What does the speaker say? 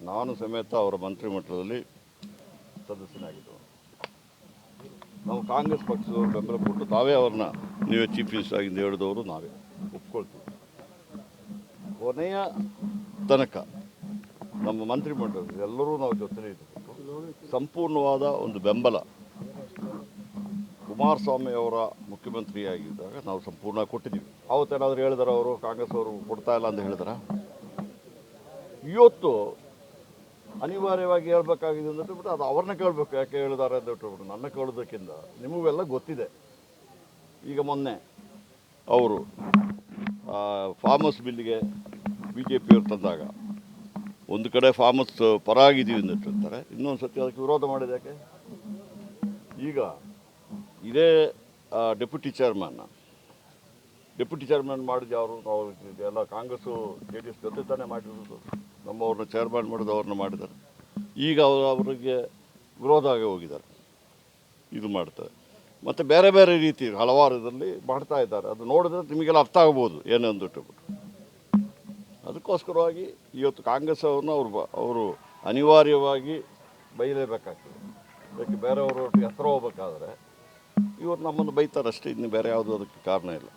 ನಾನು ಸಮೇತ ಅವರ ಮಂತ್ರಿಮಂಡಲದಲ್ಲಿ ಸದಸ್ಯನಾಗಿದ್ದವು ನಾವು ಕಾಂಗ್ರೆಸ್ ಪಕ್ಷದವರು ಬೆಂಬಲ ಕೊಟ್ಟು ತಾವೇ ಅವ್ರನ್ನ ನೀವೇ ಚೀಫ್ ಮಿನಿಸ್ಟರ್ ಆಗಿಂದ ಹೇಳಿದವರು ನಾವೇ. ಒಪ್ಕೊಳ್ತೀವಿ. ಕೊನೆಯ ತನಕ ನಮ್ಮ ಮಂತ್ರಿಮಂಡಲದಲ್ಲಿ ಎಲ್ಲರೂ ನಾವು ಜೊತೆಲೇ ಇದ್ದುಕೊಂಡು ಸಂಪೂರ್ಣವಾದ ಒಂದು ಬೆಂಬಲ ಕುಮಾರಸ್ವಾಮಿ ಅವರ ಮುಖ್ಯಮಂತ್ರಿಯಾಗಿದ್ದಾಗ ನಾವು ಸಂಪೂರ್ಣ ಕೊಟ್ಟಿದ್ದೀವಿ. ಅವತ್ತೇನಾದರೂ ಹೇಳಿದಾರೆ ಅವರು, ಕಾಂಗ್ರೆಸ್ ಅವರು ಕೊಡ್ತಾ ಇಲ್ಲ ಅಂತ ಹೇಳಿದಾರ? ಇವತ್ತು ಅನಿವಾರ್ಯವಾಗಿ ಹೇಳ್ಬೇಕಾಗಿದೆ ಅಂತ ಹೇಳ್ಬಿಟ್ಟು ಅದು ಅವ್ರನ್ನ ಕೇಳಬೇಕು ಯಾಕೆ ಹೇಳಿದ್ದಾರೆ ಅಂತ ಹೇಳ್ಬಿಟ್ಟು ನನ್ನ ಕೇಳೋದಕ್ಕಿಂತ ನಿಮಗೆಲ್ಲ ಗೊತ್ತಿದೆ. ಈಗ ಮೊನ್ನೆ ಅವರು ಫಾರ್ಮರ್ಸ್ ಬಿಲ್ಗೆ ಬಿ ಜೆ ಪಿಯವ್ರು ತಂದಾಗ ಒಂದು ಕಡೆ ಫಾರ್ಮರ್ಸ್ ಪರ ಆಗಿದ್ದೀವಿ ಅಂತ ಹೇಳ್ತಾರೆ, ಇನ್ನೊಂದು ಸತಿ ಅದಕ್ಕೆ ವಿರೋಧ ಮಾಡಿದೆ ಯಾಕೆ? ಈಗ ಇದೇ ಡೆಪ್ಯೂಟಿ ಚೇರ್ಮನ್ನ ಡೆಪ್ಯೂಟಿ ಚೇರ್ಮನ್ ಮಾಡಿದವರು ನಾವು ಎಲ್ಲ ಕಾಂಗ್ರೆಸ್ಸು, ಜೆ ಡಿ ಎಸ್ ಜೊತೆ ತಾನೇ ಮಾಡಿರೋದು. ನಮ್ಮವ್ರನ್ನ ಚೇರ್ಮನ್ ಮಾಡೋದು ಅವ್ರನ್ನ ಮಾಡಿದ್ದಾರೆ. ಈಗ ಅವರು ಅವರಿಗೆ ವಿರೋಧ ಆಗಿ ಹೋಗಿದ್ದಾರೆ. ಇದು ಮಾಡ್ತಾರೆ. ಮತ್ತು ಬೇರೆ ಬೇರೆ ರೀತಿ ಹಲವಾರು ಇದರಲ್ಲಿ ಮಾಡ್ತಾ ಇದ್ದಾರೆ. ಅದು ನೋಡಿದ್ರೆ ನಿಮಗೆಲ್ಲ ಅರ್ಥ ಆಗ್ಬೋದು ಏನು ಅಂದ್ಬಿಟ್ಟು ಅದಕ್ಕೋಸ್ಕರವಾಗಿ ಇವತ್ತು ಕಾಂಗ್ರೆಸ್ ಅವ್ರನ್ನ ಅವರು ಅವರು ಅನಿವಾರ್ಯವಾಗಿ ಬೈಲೇಬೇಕಾಗ್ತದೆ. ಅದಕ್ಕೆ ಬೇರೆಯವರು ಹತ್ರ ಹೋಗ್ಬೇಕಾದ್ರೆ ಇವರು ನಮ್ಮನ್ನು ಬೈತಾರಷ್ಟೇ, ಇನ್ನು ಬೇರೆ ಯಾವುದೂ ಅದಕ್ಕೆ ಕಾರಣ ಇಲ್ಲ.